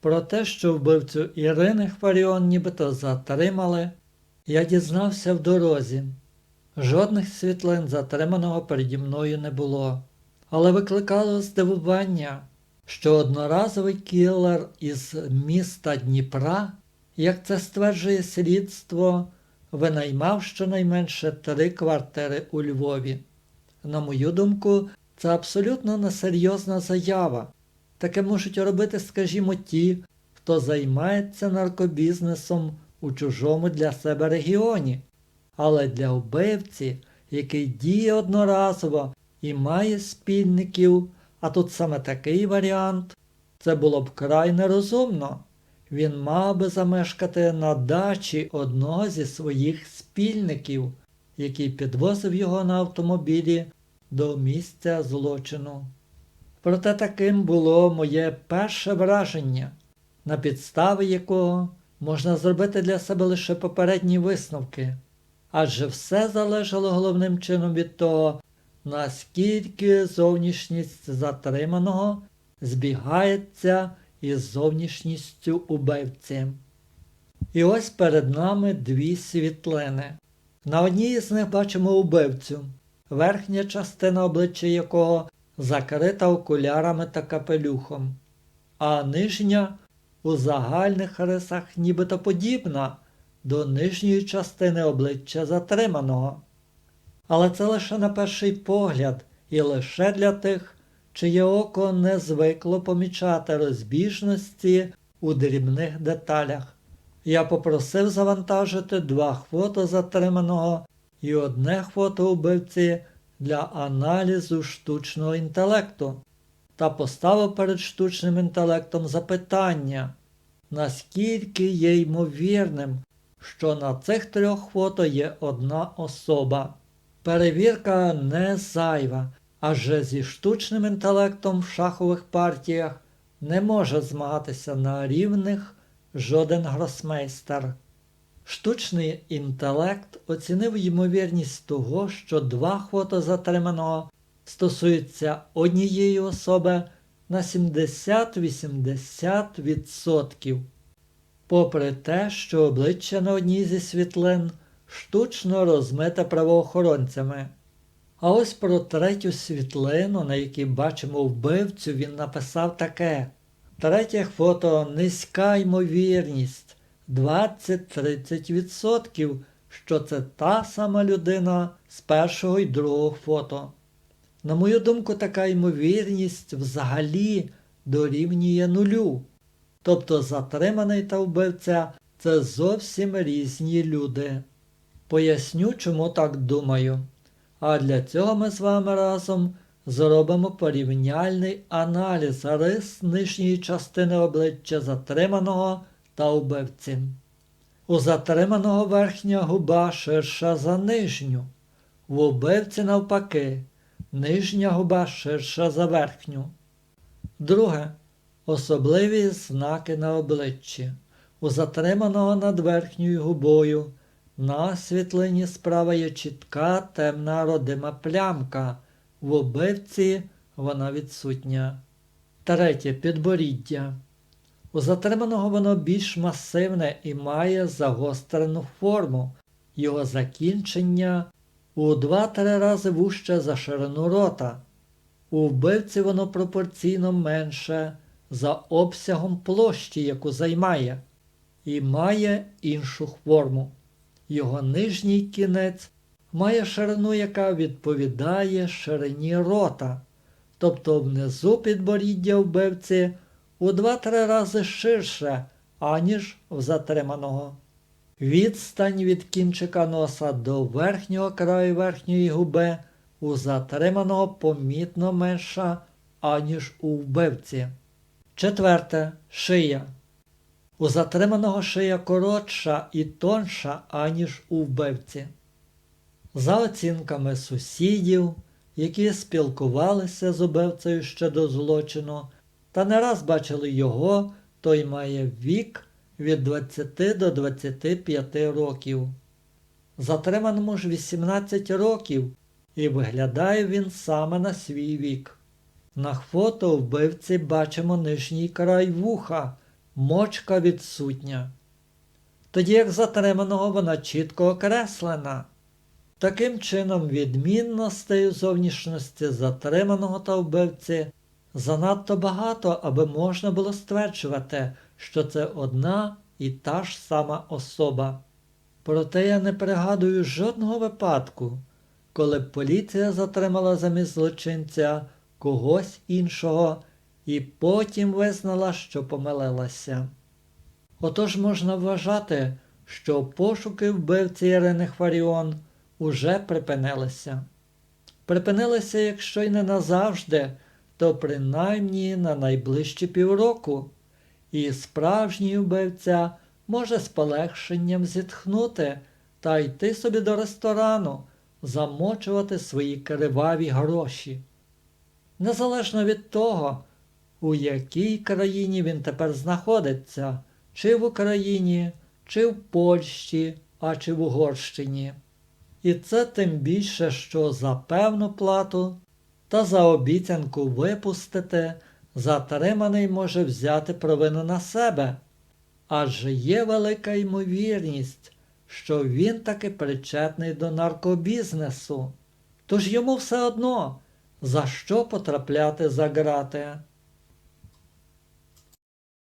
Про те, що вбивцю Ірини Хваріон нібито затримали, я дізнався в дорозі. Жодних світлин затриманого переді мною не було, але викликало здивування, що одноразовий кілер із міста Дніпра, як це стверджує слідство, винаймав щонайменше три квартири у Львові. На мою думку, це абсолютно несерйозна заява. Таке можуть робити, скажімо, ті, хто займається наркобізнесом у чужому для себе регіоні. Але для вбивці, який діє одноразово і має спільників, а тут саме такий варіант, це було б край нерозумно. Він мав би замешкати на дачі одного зі своїх спільників, який підвозив його на автомобілі до місця злочину. Проте таким було моє перше враження, на підставі якого можна зробити для себе лише попередні висновки, адже все залежало головним чином від того, наскільки зовнішність затриманого збігається із зовнішністю убивці. І ось перед нами дві світлини. На одній з них бачимо убивцю, верхня частина обличчя якого закрита окулярами та капелюхом, а нижня у загальних рисах нібито подібна до нижньої частини обличчя затриманого. Але це лише на перший погляд і лише для тих, чиє око не звикло помічати розбіжності у дрібних деталях. Я попросив завантажити два фото затриманого і одне фото убивці для аналізу штучного інтелекту та поставив перед штучним інтелектом запитання, наскільки є ймовірним, що на цих трьох фото є одна особа. Перевірка не зайва, адже зі штучним інтелектом в шахових партіях не може змагатися на рівних жоден гросмейстер. Штучний інтелект оцінив ймовірність того, що два фото затриманого стосуються однієї особи на 70-80%. Попри те, що обличчя на одній зі світлин штучно розмите правоохоронцями. А ось про третю світлину, на якій бачимо вбивцю, він написав таке. Третє фото низька ймовірність 20-30%, що це та сама людина з першого і другого фото. На мою думку, така ймовірність взагалі дорівнює нулю. Тобто затриманий та вбивця це зовсім різні люди. Поясню, чому так думаю. А для цього ми з вами разом зробимо порівняльний аналіз рис нижньої частини обличчя затриманого та вбивці. У затриманого верхня губа ширша за нижню, в убивці навпаки, нижня губа ширша за верхню. Друге. Особливі знаки на обличчі. У затриманого над верхньою губою на світлині справа є чітка темна родима плямка, в убивці вона відсутня. Третє підборіддя. У затриманого воно більш масивне і має загострену форму, його закінчення у 2-3 рази вужче за ширину рота. У вбивці воно пропорційно менше за обсягом площі, яку займає, і має іншу форму. Його нижній кінець має ширину, яка відповідає ширині рота, тобто внизу підборіддя вбивці у 2-3 рази ширше, аніж в затриманого. Відстань від кінчика носа до верхнього краю верхньої губи у затриманого помітно менша, аніж у вбивці. Четверте шия. У затриманого шия коротша і тонша, аніж у вбивці. За оцінками сусідів, які спілкувалися з убивцею ще до злочину, та не раз бачили його, той має вік від 20 до 25 років. Затриманому ж 18 років, і виглядає він саме на свій вік. На фото вбивці бачимо нижній край вуха, мочка відсутня. Тоді як затриманого вона чітко окреслена. Таким чином, відмінностей зовнішності затриманого та вбивці занадто багато, аби можна було стверджувати, що це одна і та ж сама особа. Проте я не пригадую жодного випадку, коли поліція затримала замість злочинця когось іншого і потім визнала, що помилилася. Отож можна вважати, що пошуки вбивці Ірини Хваріон уже припинилися. Припинилися, якщо й не назавжди, то принаймні на найближчі півроку, і справжній вбивця може з полегшенням зітхнути та йти собі до ресторану, замочувати свої криваві гроші. Незалежно від того, у якій країні він тепер знаходиться, чи в Україні, чи в Польщі, а чи в Угорщині. І це тим більше, що за певну плату та за обіцянку випустити затриманий може взяти провину на себе, адже є велика ймовірність, що він таки причетний до наркобізнесу, тож йому все одно за що потрапляти за грати.